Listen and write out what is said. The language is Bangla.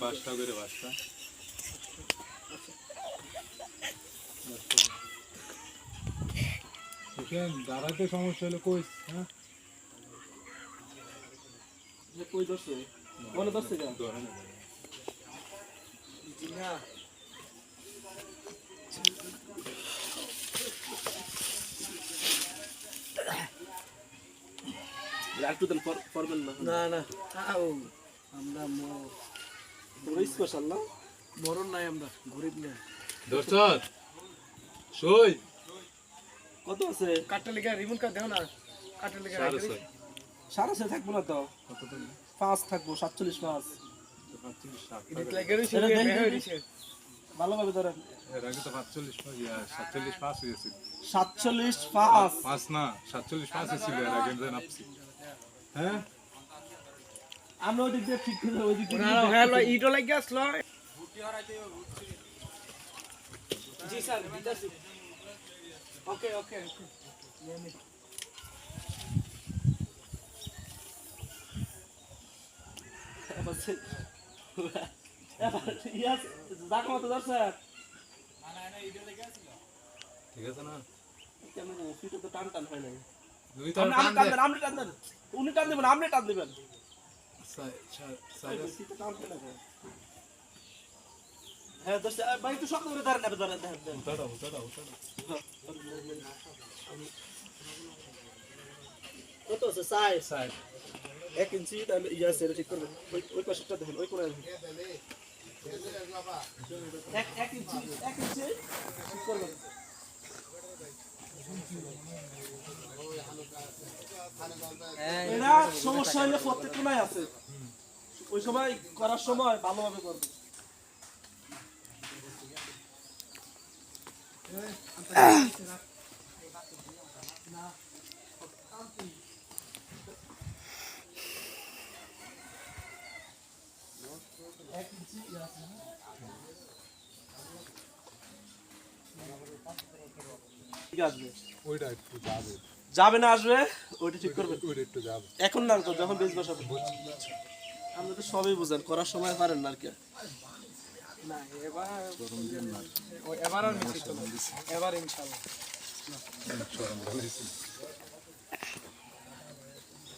বাসটা করে বাসটা। দাঁড়াতে সমস্যা হলে কই? হ্যাঁ? কই ধরছে? বলে ধরছে কেন? ধরেন একটু দেন করবেন না। না না। আমরা ম- পুরো স্পেশাল না? মরণ নাই আমরা গরিব না দর্শক সই। কত আছে? কাটটা লেগে রিমুন কাট দেও না। কাটটা লেগে সাড়ে ছয়। থাকব না তো? পাঁচ থাকব সাতচল্লিশ পাঁচ। ভালোভাবে ধরেন। পাঁচ, সাতচল্লিশ পাঁচ সাতচল্লিশ পাঁচ। পাঁচ না সাতচল্লিশ পাঁচ ছিল এর আগে যে নাপছি হ্যাঁ? আমরা ওই দিক দিয়ে ঠিক করে ওই দিক দিয়ে না হ্যালো ইটো লাগি আসলো। জি স্যার দিতেছি। ওকে ওকে যাক মতো ঠিক আছে না? কেমন? তো টান টান হয় উনি টান দেবেন আপনি টান দেবেন। কত আছে সাইজ সাইড এক ইঞ্চি তাহলে ইয়ে এটা ঠিক করবেন ওই ওই পাশেরটা দেখেন ওই দেখেন। এক এক ইঞ্চি এক ইঞ্চি, ঠিক করবেন এটা সমস্যা হলে প্রত্যেক কোনায় আছে। ওই সময় করার সময় ভালোভাবে করবেন ঠিক আসবে ওইটা একটু যাবে। যাবে না আসবে ওইটা ঠিক করবে। ওইটা একটু যাবে। এখন না তো যখন বেশ বসাবেন আপনি তো সবই বুঝেন করার সময় পারেন না আর কি। না এবার ও এবার আর মিছি তো এবার ইনশাআল্লাহ সরম বলেছি